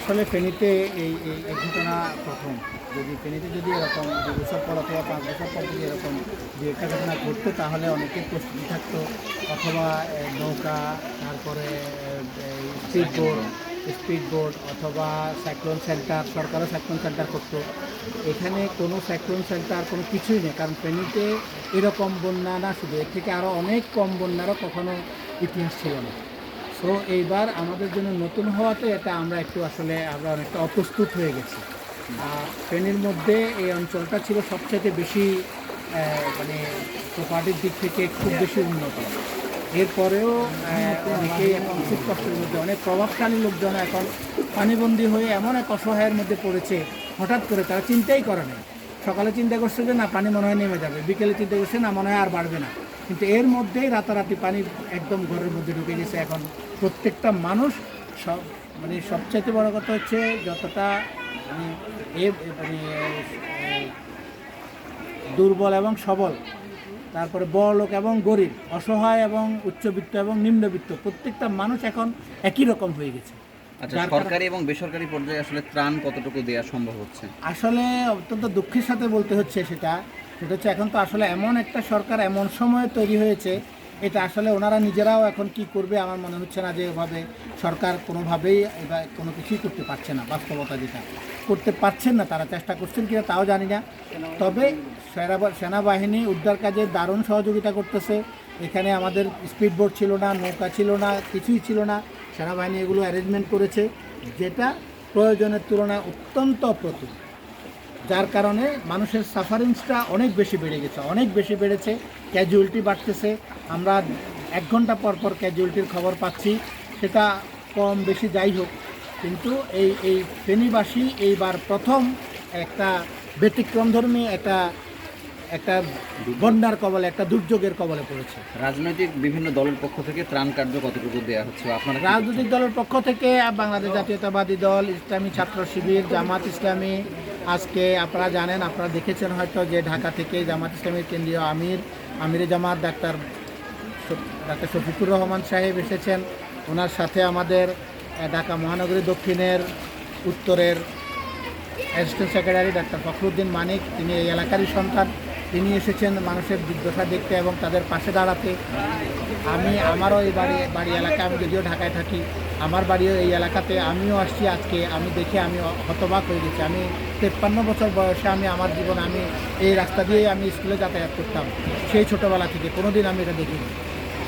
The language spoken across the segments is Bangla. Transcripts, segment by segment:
আসলে ফেনীতে এই এই ঘটনা প্রথম। যদি ফেনীতে যদি এরকম দু বছর পর অথবা পাঁচ বছর পর যদি এরকম দু একটা ঘটনা ঘটতো, তাহলে অনেকে প্রস্তুতি থাকতো। অথবা নৌকা, তারপরে স্পিড বোর্ড স্পিড বোর্ড অথবা সাইক্লোন সেন্টার, সরকারও সাইক্লোন সেন্টার করতো। এখানে কোনো সাইক্লোন সেন্টার কোনো কিছুই নেই, কারণ ফেনীতে এরকম বন্যা না, শুধু এর থেকে আরও অনেক কম বন্যারও কখনো ইতিহাস ছিল না। সো এইবার আমাদের জন্য নতুন হওয়াতে এটা আমরা একটু আসলে আমরা অনেকটা অপ্রস্তুত হয়ে গেছি। আর ফেনীর মধ্যে এই অঞ্চলটা ছিল সবচেয়ে বেশি মানে প্রপার্টির দিক থেকে খুব বেশি উন্নত। এরপরেও অনেকেই এখন খুব কষ্টের মধ্যে, অনেক প্রভাবশালী লোকজন এখন পানিবন্দী হয়ে এমন এক অসহায়ের মধ্যে পড়েছে, হঠাৎ করে তারা চিন্তাই করে না সকালে চিন্তা করছে যে, না, পানি মনে হয় নেমে যাবে। বিকেলে চিন্তা করছে, না, মনে হয় আর বাড়বে না। কিন্তু এর মধ্যেই রাতারাতি পানি একদম ঘরের মধ্যে ঢুকে গেছে এখন। প্রত্যেকটা মানুষ সব মানে সবচাইতে বড় কথা হচ্ছে যতটা মানে এ মানে দুর্বল এবং সবল তারপরে বড় লোক এবং গরিব অসহায় এবং উচ্চবিত্ত এবং নিম্নবিত্ত প্রত্যেকটা মানুষ এখন একই রকম হয়ে গেছে। আচ্ছা সরকারি এবং বেসরকারি পর্যায়ে আসলে ত্রাণ কতটুকু দেওয়া সম্ভব হচ্ছে? আসলে অত্যন্ত দুঃখের সাথে বলতে হচ্ছে সেটা। সেটা হচ্ছে, এখন তো আসলে এমন একটা সরকার, এমন সময়ে তৈরি হয়েছে, এটা আসলে ওনারা নিজেরাও এখন কি করবে আমার মনে হচ্ছে না যে এভাবে সরকার কোনোভাবেই এবার কোনো কিছুই করতে পারছে না, বাস্তবতা যেটা। করতে পারছেন না, তারা চেষ্টা করছেন কিনা তাও জানি না। তবে সেনা- সেনাবাহিনী উদ্ধার কাজে দারুণ সহযোগিতা করতেছে। এখানে আমাদের স্পিড বোট ছিল না, নৌকা ছিল না, কিছুই ছিল না। সেনাবাহিনী এগুলো অ্যারেঞ্জমেন্ট করেছে, যেটা প্রয়োজনের তুলনায় অত্যন্ত অপ্রতুল। যার কারণে মানুষের সাফারিংসটা অনেক বেশি বেড়ে গেছে অনেক বেশি বেড়েছে ক্যাজুয়ালিটি বাড়তেছে। আমরা এক ঘণ্টা পর পর ক্যাজুয়ালিটির খবর পাচ্ছি সেটা কম বেশি যাই হোক কিন্তু এই এই ফেনীবাসী এইবার প্রথম একটা ব্যতিক্রমধর্মী একটা একটা বন্যার কবলে একটা দুর্যোগের কবলে পড়েছে। রাজনৈতিক বিভিন্ন দলের পক্ষ থেকে ত্রাণ কার্য কতটুকু দেওয়া হচ্ছে আপনারা রাজনৈতিক দলের পক্ষ থেকে বাংলাদেশ জাতীয়তাবাদী দল ইসলামী ছাত্র শিবির জামাত ইসলামী আজকে আপনারা জানেন, আপনারা দেখেছেন হয়তো যে ঢাকা থেকে জামাত ইসলামীর কেন্দ্রীয় আমির, আমিরে জামাত ডাক্তার ডাক্তার শফিকুর রহমান সাহেব এসেছেন। ওনার সাথে আমাদের ঢাকা মহানগরী দক্ষিণের, উত্তরের assistant secretary doctor Fakhruddin Manik, তিনি এই এলাকারই সন্তান। তিনি এসেছেন মানুষের দুর্দশা দেখতে এবং তাদের পাশে দাঁড়াতে। আমি আমারও এই বাড়ি বাড়ি এলাকায়, আমি যদিও ঢাকায় থাকি, আমার বাড়িও এই এলাকাতে, আমিও আসছি আজকে, আমি দেখে আমি হতবাক হয়ে গেছি। আমি তেপ্পান্ন বছর বয়সে আমি, আমার জীবন আমি এই রাস্তা দিয়েই আমি স্কুলে যাতায়াত করতাম, সেই ছোটোবেলা থেকে কোনো দিন আমি এটা দেখিনি।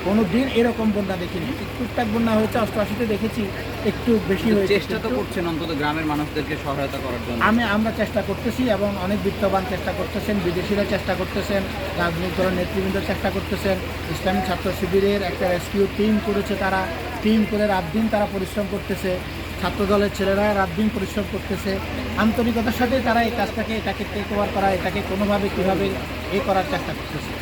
কোনো দিন এরকম বন্যা দেখিনি। টুকটাক বন্যা হয়েছে অষ্টআশিতে দেখেছি একটু বেশি হয়েছে। চেষ্টা তো করছেন অন্তত গ্রামের মানুষদেরকে সহায়তা করার জন্য। আমি আমরা চেষ্টা করতেছি এবং অনেক বিত্তবান চেষ্টা করতেছেন বিদেশিরা চেষ্টা করতেছেন রাজনৈতিক দলের নেতৃবৃন্দ চেষ্টা করতেছেন ইসলামী ছাত্র শিবিরের একটা রেস্কিউ টিম করেছে তারা। টিম করে রাত দিন তারা পরিশ্রম করতেছে। ছাত্র দলের ছেলেরা রাত দিন পরিশ্রম করতেছে। আন্তরিকতার সাথে তারা এই কাজটাকে এটাকে টেক ওভার করা এটাকে কোনোভাবে কীভাবে এ করার চেষ্টা করতেছে।